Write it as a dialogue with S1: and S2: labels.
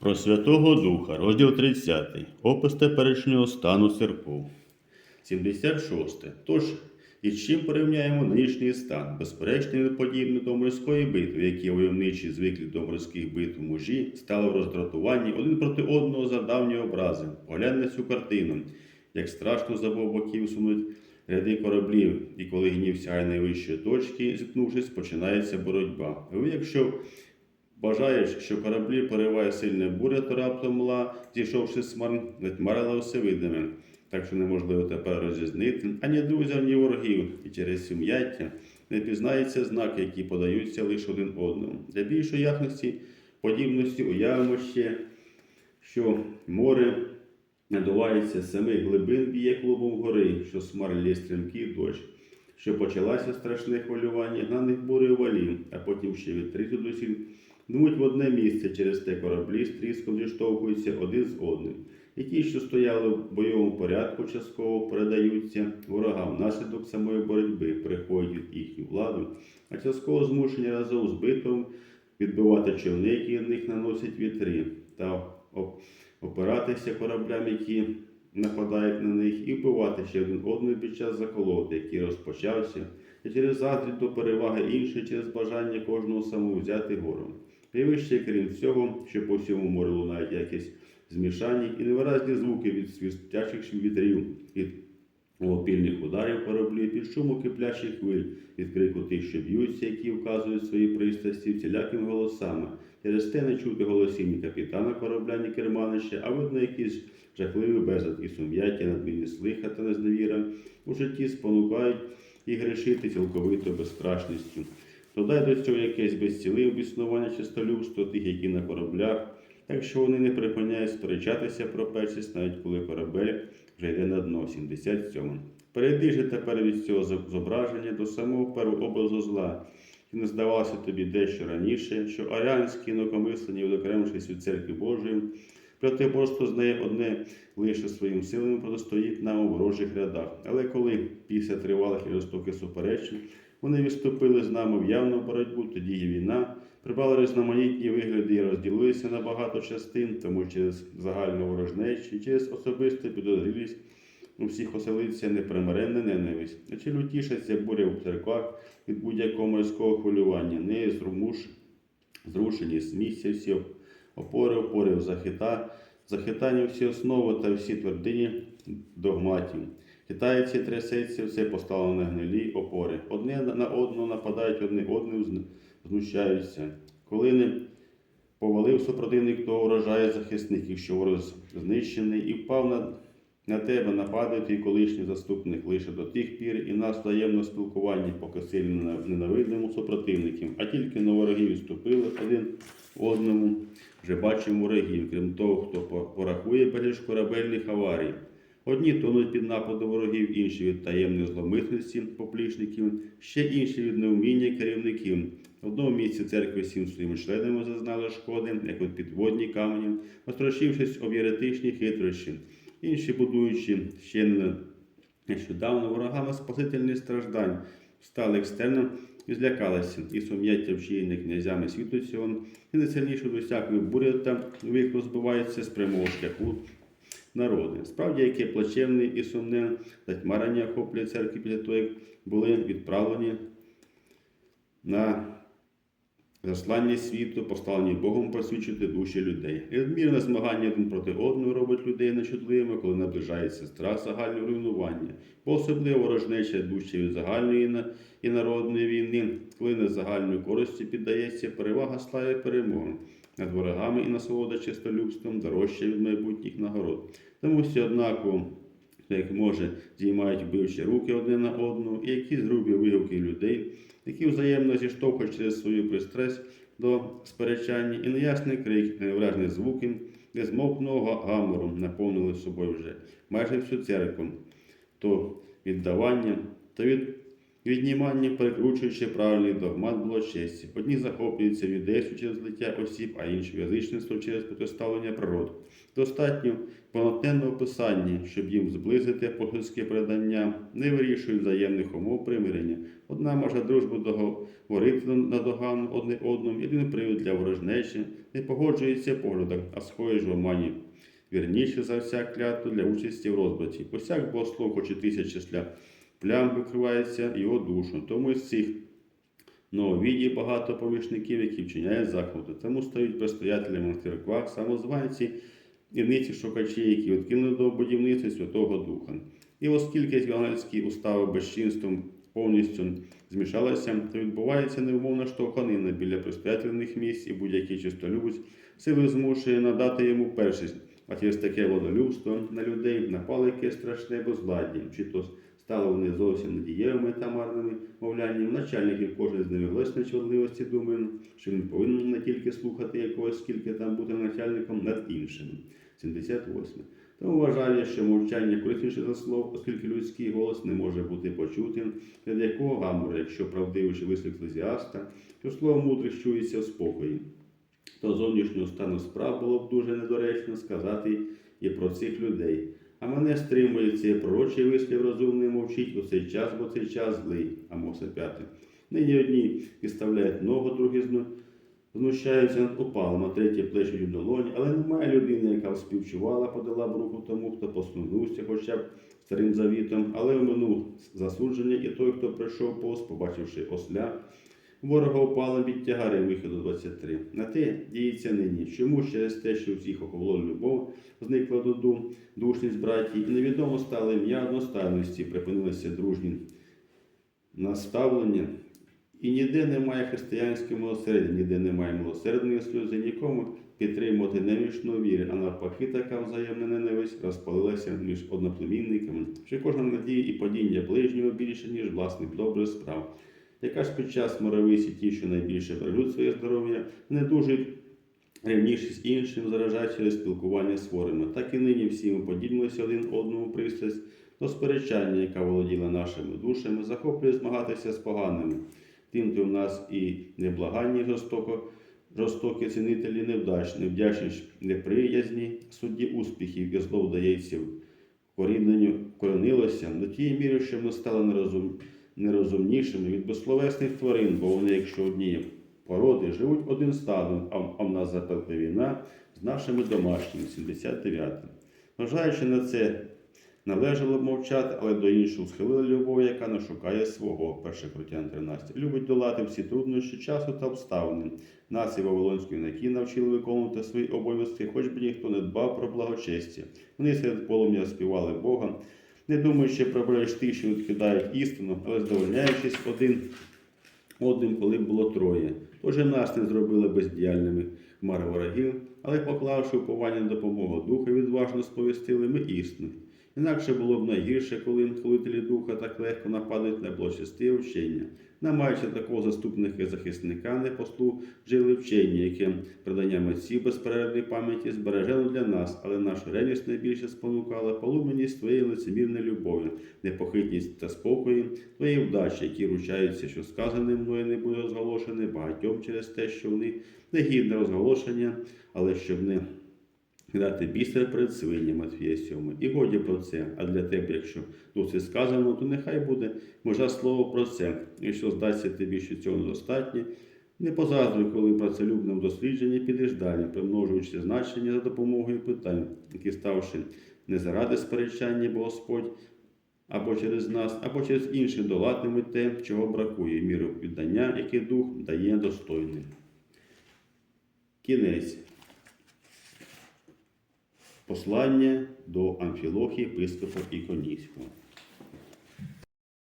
S1: Про Святого Духа, розділ 30. Опис теперішнього стану церков. 76. Тож, із чим порівняємо нинішній стан? Безперечно, він подібний до морської битви, які войовничі звиклі до морських битв мужі стали в роздратуванні один проти одного за давні образи. Огляньте цю картину, як страшно з обох боків сунуть ряди кораблів, і коли гнів сягає найвищої точки, зіткнувшись, починається боротьба. Ви, якщо Бажаєш, що кораблі пориває сильна буря, то раптом мла, зійшовши з хмар, затьмарила все видиме, так що неможливо тепер розрізнити ані друзів, ні ворогів, і через сум'яття не пізнається знаки, які подаються лише один одному. Для більшої ясності подібності уявимо ще, що море надувається з самих глибин б'є клубом гори, що смарлі стрімкий дощ, що почалася страшне хвилювання гнаних бурею валів, а потім ще від вітри звідусіль Дмуть в одне місце через те кораблі з тріском зіштовхуються один з одним. І ті, що стояли в бойовому порядку, частково передаються ворогам внаслідок самої боротьби, переходять від їхню владу, а частково змушені разом з битвом відбивати човни, які в них наносять вітри, та опиратися кораблям, які нападають на них, і вбивати ще один одного під час заколоти, який розпочався, і через заздрість до переваги інших, через бажання кожного самого взяти гору. І вище, крім всього, що по всьому морю лунають якісь змішані і невиразні звуки від свистячих вітрів, від опільних ударів кораблів, під шуму киплячих хвиль, від крику тих, що б'ються, які вказують свої пристрасті всілякими голосами. Через те не чути голосів ні капітана корабля, ні керманища, а видно якісь жахливі безлад і сум'яття, надмірні слиха та незневіра у житті спонукають і грешити цілковито безстрашністю. Додай до цього якесь безціле обіснування чистолюбства тих, які на кораблях, так що вони не припиняють сперечатися про першість, навіть коли корабель вже йде на дно 77. Перейди же тепер від цього зображення до самого першого образу зла, і не здавалося тобі дещо раніше, що аріанські інакомислені, відокремившись від церкви Божої, протиборство з нею одне лише своїм силами протистоїть нам у ворожих рядах. Але коли після тривалих і жорстоких суперечень вони відступили з нами в явну боротьбу, тоді і війна, прибрали різноманітні вигляди і розділилися на багато частин, тому через загальну ворожнечу, через особисту підозрілість у всіх оселиться непримиренна ненависть. А чи лютішаться буря в церквах від будь-якого морського хвилювання, не зрумуш, зрушені з місця всі опори, опори в захита, захитання всі основи та всі твердині догматів. Хитається, трясеться, все поставлено на гнилі опори. Одне на одного нападають, одне одним знущаються. Коли не повалив супротивник, то вражає захисників, що ворог знищений, і впав на, на тебе, нападає твій колишній заступник лише до тих пір, і нас взаємно спілкування, поки сильно ненавидному супротивників, а тільки на ворогів відступили один одному. Вже бачимо ворогів, крім того, хто порахує безліч корабельних аварій. Одні тонуть під нападом ворогів, інші від таємних зломисленості поплічників, ще інші від неуміння керівників. В одному місці церкви всім своїми членами зазнали шкоди, як от підводні камені, острашившись об єретичні хитрощі. Інші, будуючи ще не нещодавно ворогами спасительних страждань, стали екстерно і злякалися, і сум'яття вчинених князями світу цього, і найсильніше до всякої бурі та вихру збиваються з прямого шляху народи. Справді, яке плачевне і сумне затьмарення охоплює церкви після того, як були відправлені на заслання світу, поставлені Богом просвідчити душі людей. І надмірне змагання один проти одного робить людей нечутливими, коли наближається страх загального руйнування, бо особливо ворожнеча дужче від загальної і народної війни, коли не загальної користі піддається перевага слави перемоги над ворогами і насолода чистолюбством дорожче від майбутніх нагород. Тому всі однаково, як може, здіймають вбивчі руки одне на одну, і якісь грубі вигуки людей, які взаємно зіштовхують через свою пристрасть до сперечання, і неясний крик, невражні звуки, незмовного гамору наповнили собою вже майже всю церкву, то віддавання, то від відніманні, перекручуючи правильний догмат благочесті. Одні захоплюються юдейством через злиття осіб, а інші язичництвом через протиставлення природ. Достатньо понотенного писання, щоб їм зблизити апостольське передання, не вирішують взаємних умов примирення. Одна може дружбу договорити на догану одне одному, єдиний привід для ворожнечі, не погоджується в поглядах, а схожі ж в омані. Вірніше за всяк клятву для участі в розбраті. Посяк богослов, хоч і тисяч числя плям викривається його душу. Тому з цих нововідій багато помічників, які вчиняють заходи. Тому стають предстоятелями в церквах, самозванці і ниці шукачі, які відкинули до будівництва Святого Духа. І оскільки євангельські устави безчинством повністю змішалися, то відбувається невмовна штовханина біля предстоятельних місць і будь-який чистолюбець сили змушує надати йому першість, а через таке водолюбство на людей напало якесь страшне безладдя, чи то стали вони зовсім недієвими та марними мовлянням. Начальників кожен з ними власне чванливості думає, що він повинен не тільки слухати якогось, скільки там бути начальником над іншим. 78. Тому вважаю, що мовчання корисніше за слово, оскільки людський голос не може бути почутим, від якого гамору, якщо правдивий вислів еклезіаста, що слово мудрих чується в спокої. То зовнішнього стану справ було б дуже недоречно сказати і про цих людей. А мене стримує цей пророчий вислів розумний мовчить у цей час, бо цей час злий. Амоса 5. Нині одні підставляють ногу, другі знущаються над опалом, а треті плещуть у долоні, але немає людини, яка співчувала, подала б руку тому, хто послужився хоча б старим завітом, але оминув засудження і той, хто прийшов повз, побачивши осля, ворога опала від тягари виходу 23. На те діється нині. Чому через те, що всіх охолола любов, зникла до дум, душність братії, і невідомо стало ім'я одностайності, припинилися дружні наставлення. І ніде немає християнського милосердя, ніде немає милосердної сльози, нікому підтримувати немічну віри, а навпаки, така взаємна ненависть розпалилася між одноплемінниками, що кожна надія і падіння ближнього більше, ніж власних добрих справ. Яка ж під час моровисі ті, що найбільше бережуть своє здоров'я, не дуже рівніші з іншим, заражають через спілкування з хворими. Так і нині всі ми поділимося один одному пристрасть до сперечання, яка володіла нашими душами, захоплює змагатися з поганими. Тим, то в нас і неблаганні жорстоко, жорстокі цінителі невдач, невдячні, неприязні судді успіхів, і зло вдається коріненню коренилося до тієї міри, що ми стали нерозум, нерозумнішими від безсловесних тварин, бо вони, якщо одні породи живуть один стадом, а, в нас запекла війна з нашими домашніми, 79. Вважаючи на це, належало б мовчати, але до іншого схилила любов, яка не шукає свого, 1 Коринтян 13. Любить долати всі труднощі часу та обставини. Нас і Вавилонські юнаки навчили виконувати свої обов'язки, хоч би ніхто не дбав про благочестя. Вони серед полум'я співали Бога, не думаючи про береж що відкидають істину, але здовольняючись один одним, коли було троє. Тож нас не зробили бездіяльними хмари ворогів, але поклавши уповання на допомогу духа, відважно сповістили ми істину. Інакше було б найгірше, коли хвалителі духа так легко нападуть на благочестиве вчення. Не маючи такого заступника і захисника, не послужили вчення, яке придання митців безперервної пам'яті збережено для нас, але нашу ревність найбільше спонукала полум'яність твоєї лицемірної любові, непохитність та спокої, твої вдачі, які ручаються, що сказане мною не буде розголошене багатьом через те, що вони не гідне розголошення, але щоб не дати бісер перед свинями Матвія 7. І годі про це. А для тебе, якщо досить сказано, то нехай буде можа слово про це. Якщо здасться тобі, що цього недостатньо, не позаздуй, коли в працелюбному дослідженні підеш далі, примножуючи значення за допомогою питань, які ставши не заради сперечання, бо Господь або через нас, або через інших долатимуть те, чого бракує, міру віддання, яке дух дає достойним. Кінець. Послання до Амфілохії, епископа Іконійського.